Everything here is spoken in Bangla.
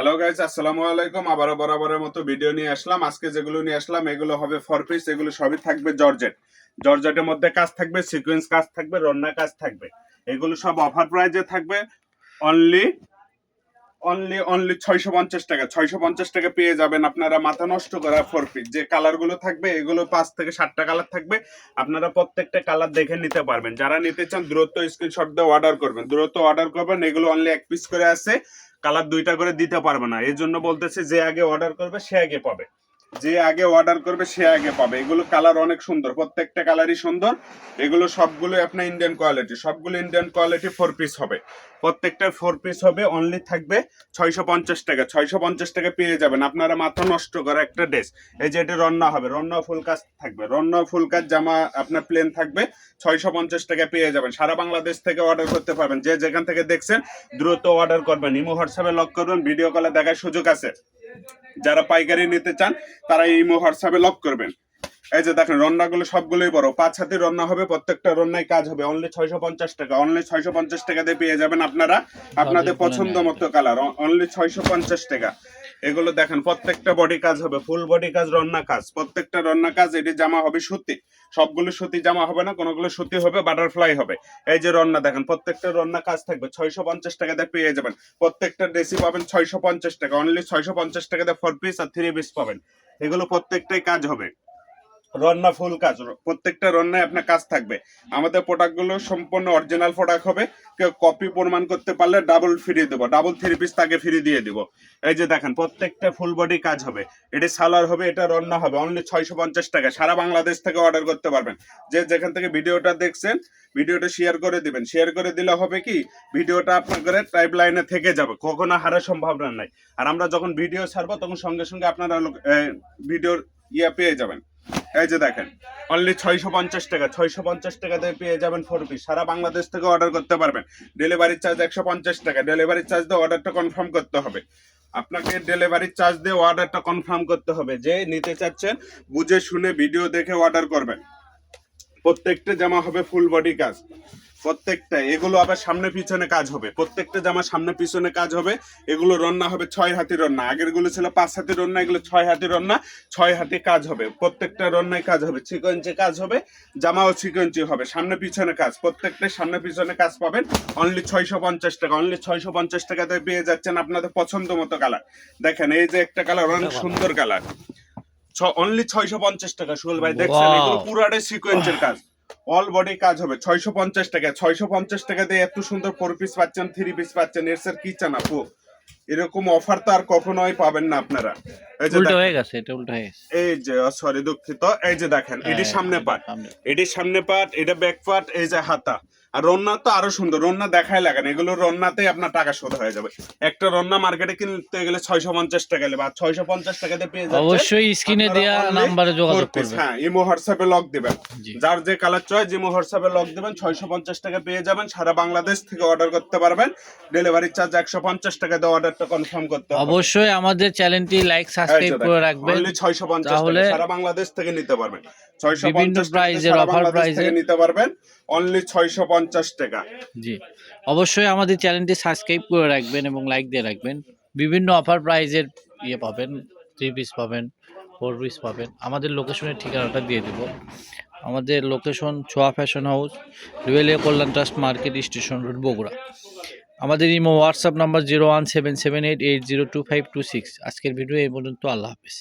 হ্যালো গাইজ আসসালামু আলাইকুম। আবারও বরাবরের মতো ভিডিও নিয়ে আসলাম। আজকে যেগুলো নিয়ে আসলাম, এগুলো হবে ফর পিস এগুলো সবই থাকবে জর্জেট। জর্জেটের মধ্যে কাজ থাকবে সিকোয়েন্স কাজ থাকবে, রন্না কাজ থাকবে। এগুলো সব অফার প্রাইজে থাকবে। অনলি অনলি অনলি ছয়শো পঞ্চাশ টাকা। ছয়শো পঞ্চাশ টাকা পেয়ে যাবেন আপনারা মাথা নষ্ট করা ফোর পিস যে কালারগুলো থাকবে, এগুলো পাঁচ থেকে সাতটা কালার থাকবে। আপনারা প্রত্যেকটা কালার দেখে নিতে পারবেন। যারা নিতে চান, দ্রুত স্ক্রিনশট দিয়ে অর্ডার করবেন। দ্রুত অর্ডার করবেন, এগুলো অনলি এক পিস করে আছে। কালার দুইটা করে দিতে পারবে না। এই জন্য বলতেছে যে আগে অর্ডার করবে, সে আগে পাবে। যে আগে অর্ডার করবে, সে আগে পাবে। এগুলো কালার অনেক সুন্দর, প্রত্যেকটা কালারই সুন্দর। এগুলো সবগুলো আপনার ইন্ডিয়ান কোয়ালিটি সবগুলো ইন্ডিয়ান কোয়ালিটি ফোর পিস হবে। প্রত্যেকটা ফোর পিস হবে অনলি থাকবে ছয়শো পঞ্চাশ টাকা। ছয়শো পঞ্চাশ টাকা পেয়ে যাবেন। আপনারা মাথা নষ্ট করা একটা ড্রেস এই যে এটা রন্না হবে, রন্না ফুল কাজ থাকবে। রন্না ফুল কাজ জামা আপনার প্লেন থাকবে, ছয়শো পঞ্চাশ টাকা পেয়ে যাবেন। সারা বাংলাদেশ থেকে অর্ডার করতে পারবেন। যে যেখান থেকে দেখছেন, দ্রুত অর্ডার করবেন। ইমো হোয়াটসঅ্যাপে লক করবেন ভিডিও কলে দেখার সুযোগ আছে। যারা পাইকারি নিতে চান তারা এই হোয়াটসঅ্যাপে লক করবেন। এই যে দেখেন রন্নাগুলো সবগুলোই বড়। পাঁচ হাতে রন্না হবে প্রত্যেকটা রন্নায় কাজ হবে। অনলি ছয়শো পঞ্চাশ টাকা। অনলি ছয়শো পঞ্চাশ টাকা দিয়ে পেয়ে যাবেন আপনারা। আপনাদের পছন্দ মতো কালার অনলি ছয়শো পঞ্চাশ টাকা। এগুলো দেখেন, প্রত্যেকটা বডি কাজ হবে ফুল বডি কাজ, রান্না কাজ। প্রত্যেকটা রন্না কাজ, এটি জামা হবে সুতি। সবগুলো সুতি জামা হবে না, কোনোগুলো সুতি হবে বাটারফ্লাই হবে। এই যে রান্না দেখেন, প্রত্যেকটা রন্না কাজ থাকবে, ছয়শো পঞ্চাশ টাকা দিয়ে পেয়ে যাবেন। প্রত্যেকটা ড্রেসই পাবেন ছয়শো পঞ্চাশ টাকা অনলি ছয়শো পঞ্চাশ টাকা দিয়ে ফোর পিস আর থ্রি পিস পাবেন। এগুলো প্রত্যেকটাই কাজ হবে। রন্না ফুল কাজ প্রত্যেকটা রন্নায় আপনার কাজ থাকবে। আমাদের প্রোডাক্টগুলো সম্পূর্ণ অরিজিনাল প্রোডাক্ট হবে। কেউ কপি প্রমাণ করতে পারলে ডাবল ফ্রি দেবো। ডাবল থ্রি পিস তাকে ফ্রি দিয়ে দিব। এই যে দেখেন, প্রত্যেকটা ফুল বডি কাজ হবে। এটা সালার হবে, এটা রন্না হবে। অনলি ছয়শো পঞ্চাশ টাকা। সারা বাংলাদেশ থেকে অর্ডার করতে পারবেন। যে যেখান থেকে ভিডিওটা দেখছেন, ভিডিওটা শেয়ার করে দিবেন। শেয়ার করে দিলে হবে কি, ভিডিওটা আপনার টাইপ লাইনে থেকে যাবে। কখনো হারার সম্ভাবনা নাই। আর আমরা যখন ভিডিও ছাড়বো, তখন সঙ্গে সঙ্গে আপনারা ভিডিওর ইয়ে পেয়ে যাবেন। এই যে দেখেন অনলি ছয়শো পঞ্চাশ টাকা, ছয়শো পঞ্চাশ টাকা দিয়ে পেয়ে যাবেন ফোর পিস সারা বাংলাদেশ থেকে অর্ডার করতে পারবেন। ডেলিভারি চার্জ একশো পঞ্চাশ টাকা। ডেলিভারি চার্জ দিয়ে অর্ডারটা কনফার্ম করতে হবে। আপনাকে ডেলিভারি চার্জ দিয়ে অর্ডারটা কনফার্ম করতে হবে। যে নিতে চাচ্ছেন, বুঝে শুনে ভিডিও দেখে অর্ডার করবেন। প্রত্যেকটা জামা হবে ফুল বডি কাজ প্রত্যেকটা এগুলো আবার সামনে পিছনে কাজ হবে। প্রত্যেকটা জামা সামনে পিছনে কাজ হবে। এগুলো রন্না হবে ছয় হাতি রন্না। আগেরগুলো ছিল পাঁচ হাতি রন্না এগুলো ছয় হাতি রন্না ছয় হাতি কাজ হবে। প্রত্যেকটা রন্নায় কাজ হবে। সিকোয়েন্সে কাজ হবে জামাও সিকোয়েন্সি হবে। সামনে পিছনে কাজ। প্রত্যেকটা সামনে পিছনে কাজ পাবেন। অনলি ছয়শো পঞ্চাশ টাকা। অনলি ছয়শো পঞ্চাশ টাকাতে পেয়ে যাচ্ছেন আপনাদের পছন্দ মতো কালার দেখেন এই যে একটা কালার অনেক সুন্দর কালার অনলি ছয়শো পঞ্চাশ টাকা সুল ভাই। দেখছেন. এগুলো পুরাটাই সিকোয়েন্সের কাজ। অল বডি কাজ হবে। ছয়শো পঞ্চাশ টাকা। ছয়শো পঞ্চাশ টাকা দিয়ে এত সুন্দর ফোর পিস পাচ্ছেন থ্রি পিস পাচ্ছেন। এর স্যার কি চান আপু? এরকম অফার তো আর কখনোই পাবেন না আপনারা। এই যে উল্টো হয়ে গেছে এটা উল্টো হয়ে গেছে। এই যে সরি দুঃখিত। এই যে দেখেন এটি হ্যাঁ, সামনে পাট সামনে। এটি সামনে পাট এটা ব্যাক পাট এই যে হাতা। আর রন্না তো আরও সুন্দর রন্না দেখাই লাগে না এগুলো রন্নাতেই আপনার টাকা শোধ হয়ে যাবে। একটা রন্না মার্কেটে কিনতে গেলে ছয়শো পঞ্চাশ টাকা আর ছয়শো পঞ্চাশ টাকাতে পেয়ে যাচ্ছে অবশ্যই স্ক্রিনে দেওয়া নাম্বারে যোগাযোগ করবেন। হ্যাঁ ইমো হোয়াটসঅ্যাপে লক দিবেন। যার যে কালার চয়েস ইমো হোয়াটসঅ্যাপে লক দিবেন ছয়শো পঞ্চাশ টাকা পেয়ে যাবেন সারা বাংলাদেশ থেকে অর্ডার করতে পারবেন। ডেলিভারি চার্জ একশো পঞ্চাশ টাকা দিয়ে অর্ডারটা কনফার্ম করতে হবে। অবশ্যই আমাদের চ্যানেলটি লাইক সাবস্ক্রাইব করে রাখবেন ছয়শো পঞ্চাশ সারা বাংলাদেশ থেকে নিতে পারবেন। ছয়শো বিভিন্ন পঞ্চাশ প্রাইজের থেকে নিতে পারবেন। অনলি ছয়শো পঞ্চাশ টাকা। জি। অবশ্যই আমাদের চ্যানেলটি সাবস্ক্রাইব করে রাখবেন এবং লাইক দিয়ে রাখবেন। বিভিন্ন অফার প্রাইজের ইয়ে পাবেন থ্রি পিস পাবেন ফোর পিস পাবেন। আমাদের লোকেশনের ঠিকানাটা দিয়ে দেব। আমাদের location Chhoya fashion house ruellia Kalyan trust market station road Bogura. আমাদের imo WhatsApp number zero one seven seven eight eight zero two five two six আজকের ভিডিও এই পর্যন্ত, আল্লাহ হাফিজ।